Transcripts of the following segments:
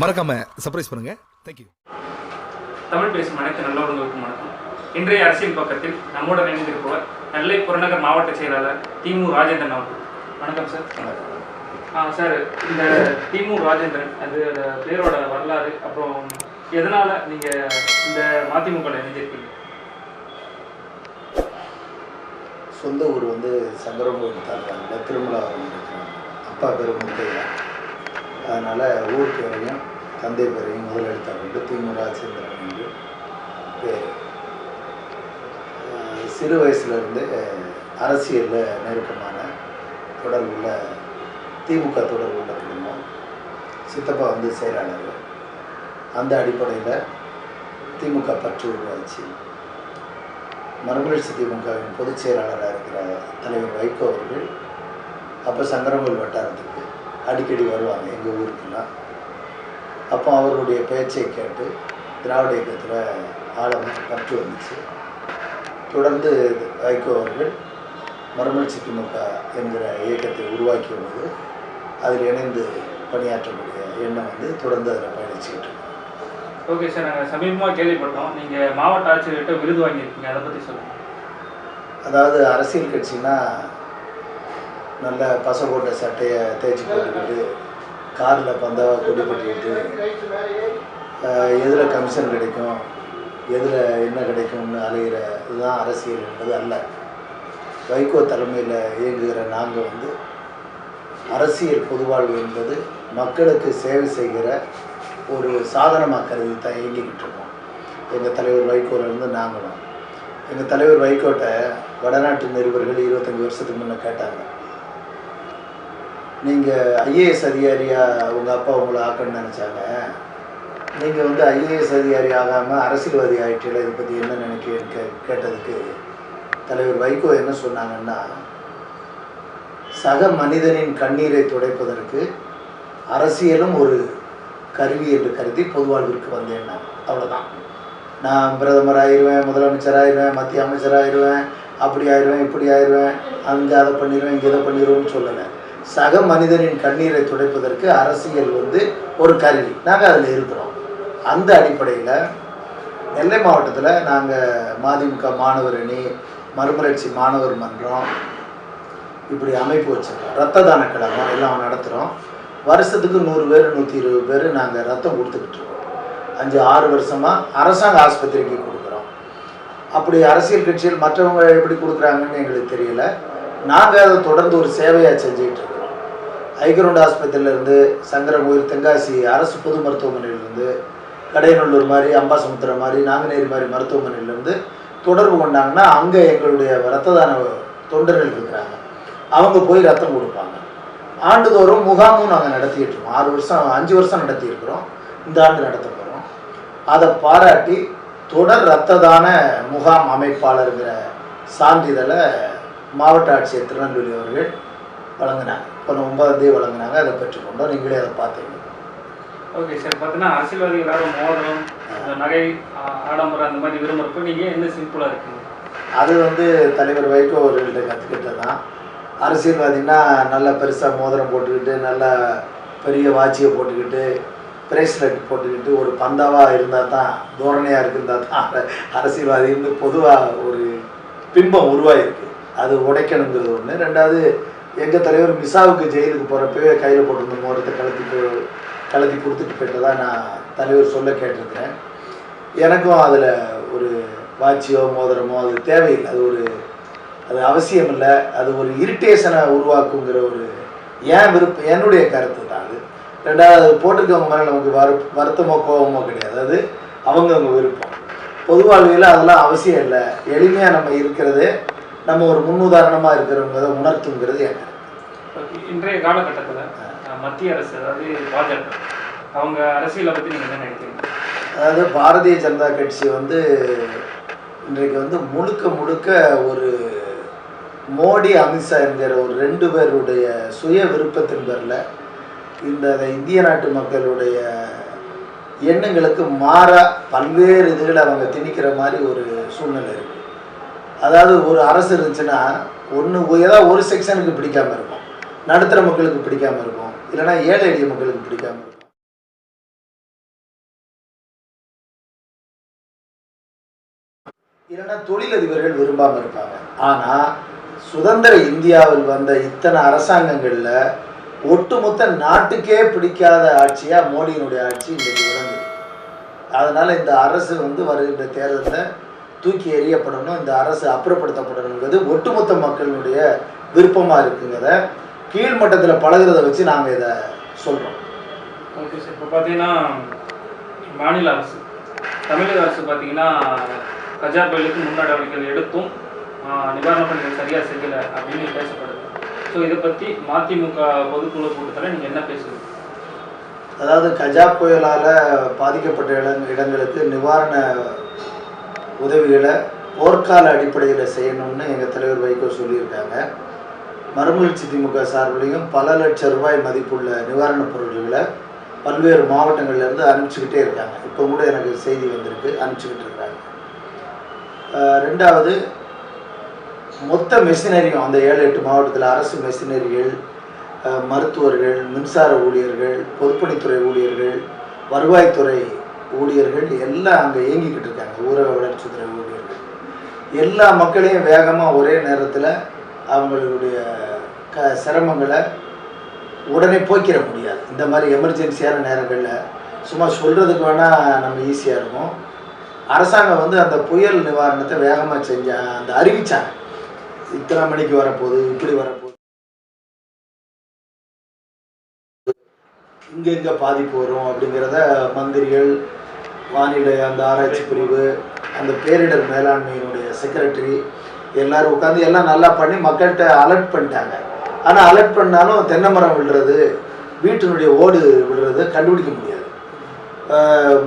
மறக்காம சர்ப்ரைஸ் பண்ணுங்க. தேங்க்யூ தமிழ் பேசும் அனைத்து நல்லவர்களுக்கும் வணக்கம். இன்றைய அரசியல் பக்கத்தில் நம்முடன் இணைந்திருப்பவர் நெல்லை புறநகர் மாவட்ட செயலாளர் திமு ராஜேந்திரன் அவர்கள். வணக்கம் சார். ஆ சார் இந்த திமு ராஜேந்திரன் அது பேரோட வரலாறு அப்புறம் எதனால் நீங்கள் இந்த மதிமுக இணைஞ்சிருக்கீங்க? சொந்த ஊர் வந்து சங்கரங்கோயில் தாலுகாவில் திருமலாவரம் இருக்கிறாங்க. அப்பா பேர் முத்தையா. அதனால் ஊர் பேரையும் தந்தை பேரையும் முதலெடுத்தார் கொண்டு திமுராஜேந்திரன் என்று பேர். சிறு வயசுலேருந்து அரசியலில் நெருக்கமான தொடர்புள்ள திமுக தொடர்புள்ள குடும்பம். சித்தப்பா வந்து செயலாளர். அந்த அடிப்படையில் திமுக பற்று உருவாச்சு. மரபுழச்சி திமுகவின் பொதுச் செயலாளராக இருக்கிற தலைவர் வைகோ அவர்கள் அப்போ சங்கரங்கோல் வட்டாரத்துக்கு அடிக்கடி வருவாங்க எங்கள் ஊருக்கெல்லாம். அப்போ அவருடைய பேச்சை கேட்டு திராவிட இயக்கத்தில் ஆழமாக பற்று வந்துச்சு. தொடர்ந்து வைகோ அவர்கள் மறுமலர்ச்சி திமுக என்கிற இயக்கத்தை உருவாக்கிய போது அதில் இணைந்து பணியாற்றக்கூடிய எண்ணம் வந்து தொடர்ந்து அதில் பயணிச்சுக்கிட்டு ஓகே சார் நாங்கள் சமீபமாக கேள்விப்பட்டோம். நீங்கள் மாவட்ட ஆட்சியர்கிட்ட விருது வாங்கியிருக்கீங்க. அதை பற்றி சொல்லுங்கள் அதாவது அரசியல் கட்சினா நல்ல பசை சட்டையை தேய்ச்சி போட்டுக்கிட்டு காரில் பந்தாவை கொடி கட்டிக்கிட்டு எதில் கமிஷன் கிடைக்கும் எதில் என்ன கிடைக்கும்னு அலைகிற இதுதான் அரசியல் என்பது அல்ல. வைகோ தலைமையில் இயங்குகிற நாங்கள் வந்து அரசியல் பொதுவாழ்வு என்பது மக்களுக்கு சேவை செய்கிற ஒரு சாதனமாக கருதி தான் இயங்கிக்கிட்டு இருக்கோம். எங்கள் தலைவர் வைகோலேருந்து நாங்களும். எங்கள் தலைவர் வைகோட்டை வடநாட்டு நிருபர்கள் இருபத்தஞ்சி வருஷத்துக்கு முன்னே கேட்டாங்க. நீங்கள் ஐஏஎஸ் அதிகாரியாக உங்கள் அப்பா உங்களை ஆக்கணும்னு நினச்சாங்க. நீங்கள் வந்து ஐஏஎஸ் அதிகாரி ஆகாமல் அரசியல்வாதி ஆகிட்டீங்களா இதை பற்றி என்ன நினைக்கிறேன்னு கே கேட்டதுக்கு தலைவர் வைகோ என்ன சொன்னாங்கன்னா சக மனிதனின் கண்ணீரை துடைப்பதற்கு அரசியலும் ஒரு கருவி என்று கருதி பொதுவாழ்விற்கு வந்தேன் நான். அவ்வளோதான் நான் பிரதமர் ஆயிடுவேன் முதலமைச்சர் ஆயிடுவேன் மத்திய அமைச்சர் ஆயிடுவேன் அப்படி ஆயிடுவேன் இப்படி ஆயிடுவேன் அங்கே அதை பண்ணிடுவேன் இங்கே இதை பண்ணிடுவேன்னு சொல்லலை. சக மனிதனின் கண்ணீரை துடைப்பதற்கு அரசியல் வந்து ஒரு கருவி. நாங்கள் அதில் இருக்கிறோம். அந்த அடிப்படையில் நெல்லை மாவட்டத்தில் நாங்கள் மதிமுக மாணவர் அணி மறுமலர்ச்சி மாணவர் மன்றம் இப்படி அமைப்பு வச்சுருக்கோம். ரத்த தான கழகம் எல்லாம் நடத்துகிறோம் வருஷத்துக்கு நூறு பேர் நூற்றி இருபது பேர் நாங்கள் ரத்தம் கொடுத்துக்கிட்டு இருக்கோம். அஞ்சு ஆறு வருஷமாக அரசாங்க ஆஸ்பத்திரிக்கு கொடுக்குறோம். அப்படி அரசியல் கட்சியில் மற்றவங்க எப்படி கொடுக்குறாங்கன்னு எங்களுக்கு தெரியல. நாங்கள் அதை தொடர்ந்து ஒரு சேவையாக செஞ்சுக்கிட்டு இருக்கோம். ஐக்ரவுண்ட் ஆஸ்பத்திரியிலேருந்து சங்கரங்கோயில் தென்காசி அரசு பொது மருத்துவமனையிலேருந்து கடையநல்லூர் மாதிரி அம்பாசமுத்திரம் மாதிரி நாங்குநேரி மாதிரி மருத்துவமனையிலேருந்து தொடர்பு கொண்டாங்கன்னா அங்கே எங்களுடைய ரத்ததான தொண்டர்கள் இருக்கிறாங்க. அவங்க போய் ரத்தம் கொடுப்பாங்க. ஆண்டுதோறும் முகாமும் நாங்கள் நடத்திட்டு இருக்கோம். ஆறு வருஷம் அஞ்சு வருஷம் நடத்தியிருக்கிறோம். இந்த ஆண்டு நடத்த போகிறோம் அதை பாராட்டி தொடர் இரத்த தான முகாம் அமைப்பாளருங்கிற சான்றிதழை மாவட்ட ஆட்சியர் திருநெல்வேலி அவர்கள் வழங்கினாங்க. இப்போ ஒன்பதாம் தேதி வழங்கினாங்க. அதை பெற்றுக்கொண்டோம். நீங்களே அதை பார்த்தீங்க. Okay sir. பார்த்தீங்கன்னா அரசியல்வாதிகளாக மோதிரம் நகை ஆடம்பரம் அந்த மாதிரி விரும்புறப்ப நீங்கள் என்ன சிம்பிளாக இருக்கீங்க? அது வந்து தலைவர் வைகோ அவர்கள்ட்ட கற்றுக்கிட்டது தான். அரசியல்வாதின்னா நல்லா பெருசாக மோதிரம் போட்டுக்கிட்டு நல்லா பெரிய வாட்சியை போட்டுக்கிட்டு பிரேஸ்லெட் போட்டுக்கிட்டு ஒரு பந்தாவாக இருந்தால் தான் தோரணையாக இருந்தா தான் அர- அரசியல்வாதின்னு பொதுவாக ஒரு பிம்பம் உருவாயிருக்கு. அது உடைக்கணுங்கிறது ஒன்று ரெண்டாவது எங்கள் தலைவர் மிசாவுக்கு ஜெயிலுக்கு போகிறப்பவே கையில் போட்டிருந்த மோரத்தை கலத்தி கலத்தி கொடுத்துட்டு போயிட்டதா நான் தலைவர் சொல்ல கேட்டிருக்கிறேன். எனக்கும் அதில் ஒரு வாட்சியோ மோதிரமோ அது தேவையில்லை. அது ஒரு அது அவசியம் இல்லை. அது ஒரு இரிட்டேஷனை உருவாக்குங்கிற ஒரு ஏன் விருப்பம் என்னுடைய கருத்து தான் அது. ரெண்டாவது அது போட்டிருக்கவங்க மேலே நமக்கு வரு வருத்தமோ கோபமோ கிடையாது. அது அவங்கவுங்க விருப்பம். பொது வாழ்வியல் அதெல்லாம் அவசியம் இல்லை. எளிமையாக நம்ம இருக்கிறது நம்ம ஒரு முன்னுதாரணமாக இருக்கிறவங்க உணர்த்துங்கிறது என் கருத்து. ஓகே இன்றைய காலகட்டத்தில் மத்திய அரசு அதாவது பாஜக அவங்க அரசியலை பற்றி நீங்கள் என்ன நினைக்கிறீங்க அதாவது பாரதிய ஜனதா கட்சி வந்து இன்றைக்கு வந்து முழுக்க முழுக்க ஒரு மோடி அமித்ஷா என்கிற ஒரு ரெண்டு பேருடைய சுய விருப்பத்தின் பேரில் இந்த இந்திய நாட்டு மக்களுடைய எண்ணங்களுக்கு மாறா பல்வேறு இதுகளை அவங்க திணிக்கிற மாதிரி ஒரு சூழ்நிலை இருக்குது அதாவது ஒரு அரசு இருந்துச்சுன்னா ஒன்று ஏதாவது ஒரு செக்ஷனுக்கு பிடிக்காமல் இருக்கும். நடுத்தர மக்களுக்கு பிடிக்காமல் இருக்கும். இல்லைனா ஏழை எளிய மக்களுக்கு பிடிக்காமல் இருக்கும். இல்லைன்னா தொழிலதிபர்கள் விரும்பாமல் இருப்பாங்க. ஆனால் சுதந்திர இந்தியாவில் வந்த இத்தனை அரசாங்கங்களில் ஒட்டுமொத்த நாட்டுக்கே பிடிக்காத ஆட்சியாக மோடியினுடைய ஆட்சி இன்றைக்கு விளங்குது. அதனால் இந்த அரசு வந்து வருகின்ற தேர்தலில் தூக்கி எறியப்படணும் இந்த அரசு அப்புறப்படுத்தப்படணுங்கிறது ஒட்டுமொத்த மக்களினுடைய விருப்பமாக இருக்குங்கிறத கீழ்மட்டத்தில் பழகுறதை வச்சு நாங்கள் இதை சொல்கிறோம் ஓகே சார் இப்போ பார்த்தீங்கன்னா மாநில அரசு தமிழக அரசு பார்த்தீங்கன்னா கஜா புயலுக்கு முன் நடவடிக்கைகள் எடுத்தும் ஆஹ், நிவாரணப் பணிகள் சரியாக செய்யலை அப்படின்னு பேசப்படுது. ஸோ இதை பற்றி மதிமுக பொதுக்குழு கூட்டத்தில் நீங்கள் என்ன பேசுவீங்க அதாவது கஜா புயலால் பாதிக்கப்பட்ட இடங் இடங்களுக்கு நிவாரண உதவிகளை போர்க்கால அடிப்படையில் செய்யணும்னு எங்கள் தலைவர் வைகோ சொல்லியிருக்காங்க. மறுமலர்ச்சி திமுக சார்பிலையும் பல லட்சம் ரூபாய் மதிப்புள்ள நிவாரணப் பொருட்களை பல்வேறு மாவட்டங்கள்லேருந்து அனுப்பிச்சிக்கிட்டே இருக்காங்க. இப்போ கூட எனக்கு செய்தி வந்திருக்கு அனுப்பிச்சிக்கிட்டு இருக்காங்க. ரெண்டாவது மொத்த மெஷினரியும் அந்த ஏழு எட்டு மாவட்டத்தில் அரசு மெஷினரிகள் மருத்துவர்கள் மின்சார ஊழியர்கள் பொதுப்பணித்துறை ஊழியர்கள் வருவாய்த்துறை ஊழியர்கள் எல்லாம் அங்கே இயங்கிக்கிட்டு இருக்காங்க. ஊரக வளர்ச்சித்துறை ஊழியர்கள். எல்லா மக்களையும் வேகமாக ஒரே நேரத்தில் அவங்களுடைய க சிரமங்களை உடனே போக்கிட முடியாது. இந்த மாதிரி எமர்ஜென்சியான நேரங்களில் சும்மா சொல்கிறதுக்கு வேணால் நம்ம ஈஸியாக இருக்கும். அரசாங்கம் வந்து அந்த புயல் நிவாரணத்தை வேகமாக செஞ்சா அந்த அறிவித்தாங்க இத்தனை மணிக்கு வரப்போகுது இப்படி வரப்போகுது. இங்கே எங்கே பாதிப்பு வரும் அப்படிங்கிறத மந்திரிகள் வானிலை அந்த ஆராய்ச்சி பிரிவு அந்த பேரிடர் மேலாண்மையினுடைய செக்ரட்டரி எல்லாரும் உட்காந்து எல்லாம் நல்லா பண்ணி மக்கள்கிட்ட அலர்ட் பண்ணிட்டாங்க. ஆனால் அலர்ட் பண்ணாலும் தென்னை மரம் விழுறது வீட்டினுடைய ஓடு விழுறது கண்டுபிடிக்க முடியாது.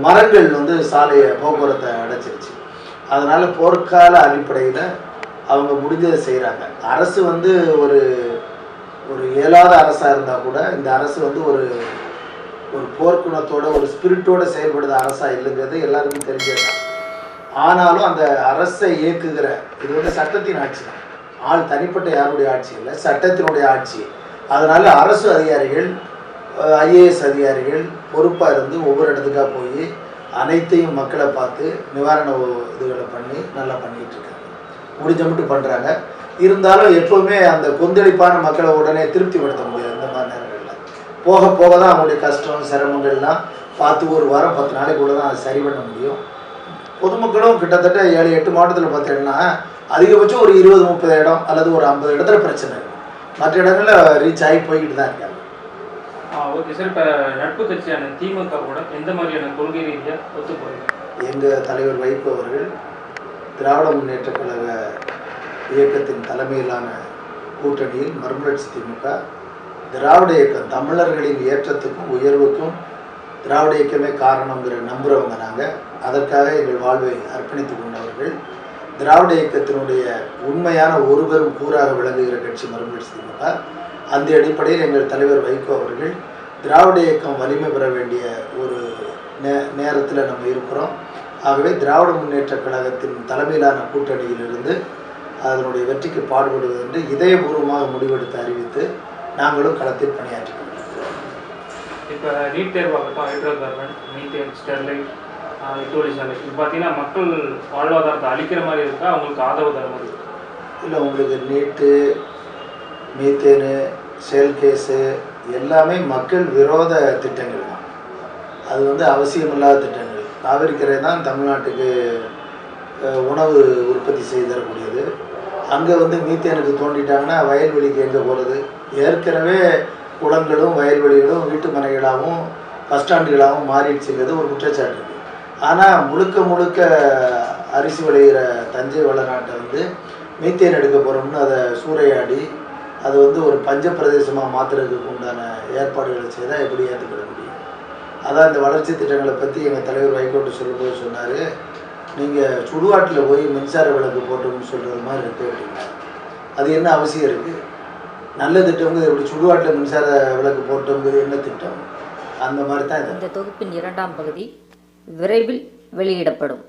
மரங்கள் வந்து சாலையை போக்குவரத்தை அடைச்சிருச்சு. அதனால் போர்க்கால அடிப்படையில் அவங்க முடிஞ்சதை செய்கிறாங்க அரசு வந்து ஒரு ஒரு இயலாத அரசாக இருந்தால் கூட இந்த அரசு வந்து ஒரு ஒரு போர்க்குணத்தோட ஒரு ஸ்பிரிட்டோட செயல்படுது அரசாக இல்லைங்கிறது எல்லாருக்கும் தெரிஞ்சது ஆனாலும் அந்த அரசை இயக்குகிற இது வந்து சட்டத்தின் ஆட்சி தான். ஆள் தனிப்பட்ட யாருடைய ஆட்சி இல்லை சட்டத்தினுடைய ஆட்சி. அதனால அரசு அதிகாரிகள் ஐஏஎஸ் அதிகாரிகள் பொறுப்பாக இருந்து ஒவ்வொரு இடத்துக்காக போய் அனைத்தையும் மக்களை பார்த்து நிவாரண இதுகளை பண்ணி நல்லா பண்ணிகிட்டு இருக்காங்க. முடிஞ்ச மட்டும் பண்ணுறாங்க இருந்தாலும் எப்போவுமே அந்த கொந்தளிப்பான மக்களை உடனே திருப்திப்படுத்த முடியாது. போக போக தான் அவங்களுடைய கஷ்டம் சிரமங்கள்லாம் பார்த்து ஒரு வாரம் பத்து நாளைக்குள்ள தான் அதை சரி பண்ண முடியும். பொதுமக்களும் கிட்டத்தட்ட ஏழு எட்டு மாவட்டத்தில் பார்த்தீங்கன்னா அதிகபட்சம் ஒரு இருபது முப்பது இடம் அல்லது ஒரு ஐம்பது இடத்துல பிரச்சனை இருக்கும் மற்ற இடங்களில் ரீச் ஆகி போய்கிட்டு தான் இருக்காங்க. Okay sir. இப்போ நட்பு கட்சியான திமுக கூட எந்த மாதிரியான கொள்கை ரீதியாக ஒத்து எங்கள் தலைவர் வைகோ அவர்கள் திராவிட முன்னேற்றக் கழக இயக்கத்தின் தலைமையிலான கூட்டணியில் மறுமலர்ச்சி திமுக திராவிட இயக்கம் தமிழர்களின் ஏற்றத்துக்கும் உயர்வுக்கும் திராவிட இயக்கமே காரணங்கிற நம்புகிறவங்க நாங்கள் அதற்காக எங்கள் வாழ்வை அர்ப்பணித்து கொண்டவர்கள். திராவிட இயக்கத்தினுடைய உண்மையான ஒருவரும் கூறாக விளங்குகிற கட்சி மறுமலர்ச்சி திமுக அந்த அடிப்படையில் எங்கள் தலைவர் வைகோ அவர்கள் திராவிட இயக்கம் வலிமை பெற வேண்டிய ஒரு நே நேரத்தில் நம்ம இருக்கிறோம். ஆகவே திராவிட முன்னேற்ற கழகத்தின் தலைமையிலான கூட்டணியிலிருந்து அதனுடைய வெற்றிக்கு பாடுபடுவது என்று இதயபூர்வமாக முடிவெடுத்து அறிவித்து நாங்களும் களத்தில் பணியாற்றி கொண்டிருக்கிறோம். இப்போ நீட் தேர்வாகட்டும் ஹைட்ரோ கார்பன் மீத்தேன் ஸ்டெர்லைட் லிட்டோலிசாலை இது பார்த்தீங்கன்னா மக்கள் வாழ்வாதாரத்தை அழிக்கிற மாதிரி இருக்கா? அவங்களுக்கு ஆதரவு தர மாதிரி இல்லை உங்களுக்கு நீட்டு மீத்தேனு சேல் கேஸு எல்லாமே மக்கள் விரோத திட்டங்கள் தான். அது வந்து அவசியமில்லாத திட்டங்கள். காவிரிக்கரை தான் தமிழ்நாட்டுக்கு உணவு உற்பத்தி செய்து தரக்கூடியது. அங்கே வந்து மீத்தேனுக்கு தோண்டிட்டாங்கன்னா வயல்வெளிக்கு எங்கே போகிறது ஏற்கனவே குளங்களும் வயல்வெளிகளும் வீட்டு மனைகளாகவும் பஸ் ஸ்டாண்டுகளாகவும் மாறிடுச்சுங்கிறது ஒரு குற்றச்சாட்டு. இருக்குது ஆனால் முழுக்க முழுக்க அரிசி விளைகிற தஞ்சை வளநாட்டை வந்து மீத்தேன் எடுக்க போகிறோம்னு அதை சூறையாடி அது வந்து ஒரு பஞ்ச பிரதேசமாக மாற்றுறதுக்கு உண்டான ஏற்பாடுகளை செய்தால் எப்படி ஏற்றுக்கிட முடியும்? அதான் இந்த வளர்ச்சி திட்டங்களை பற்றி எங்கள் தலைவர் வைகோட்டு சொல்லும்போது சொன்னார். நீங்கள் சுடுகாட்டில் போய் மின்சார விளக்கு போட்டோம்னு சொல்கிறது மாதிரி இருக்குது அப்படின்னா அது என்ன அவசியம் இருக்குது நல்ல திட்டம்ங்கிறது எப்படி? சுடுகாட்டில் மின்சார விளக்கு போட்டோங்கிறது என்ன திட்டம்? அந்த மாதிரி தான் இந்த தொகுப்பின் இரண்டாம் பகுதி விரைவில் வெளியிடப்படும்.